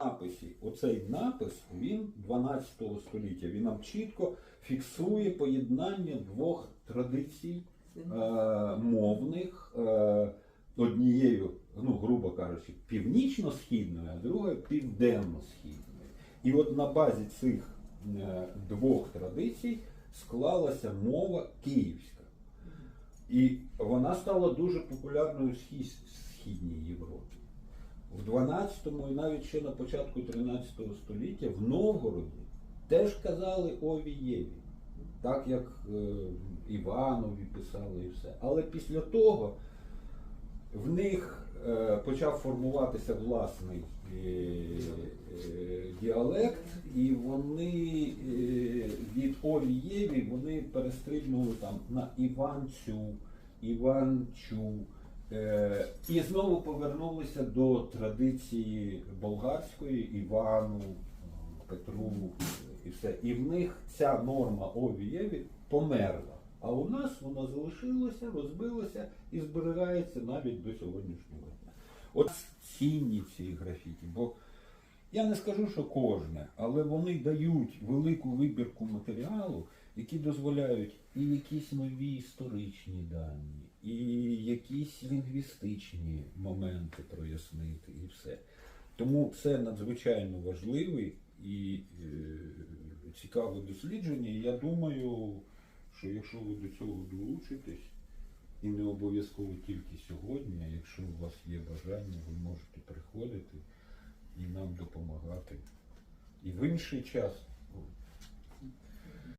написі, оцей напис, він 12 століття. Він нам чітко фіксує поєднання двох традицій е, мовних. Е, однією, ну, грубо кажучи, північно-східною, а другою південно-східною. І от на базі цих е, двох традицій склалася мова київська. І вона стала дуже популярною в східній Європі. В 12-му і навіть ще на початку 13 століття в Новгороді теж казали Овієві, так як е, Іванові писали і все. Але після того в них е, почав формуватися власний е, діалект, і вони від Овієві вони перестрибнули там на Іванцю, Іванчу. Е, і знову повернулися до традиції болгарської Івану, Петру і все. І в них ця норма Овієві померла. А у нас вона залишилася, розбилася і зберігається навіть до сьогоднішнього дня. От цінні ці графіті, бо я не скажу, що кожне, але вони дають велику вибірку матеріалу, які дозволяють і якісь нові історичні дані, і якісь лінгвістичні моменти прояснити, і все. Тому це надзвичайно важливий і е, цікаве дослідження. Я думаю, що якщо ви до цього долучитесь, і не обов'язково тільки сьогодні, якщо у вас є бажання, ви можете приходити і нам допомагати. І в інший час,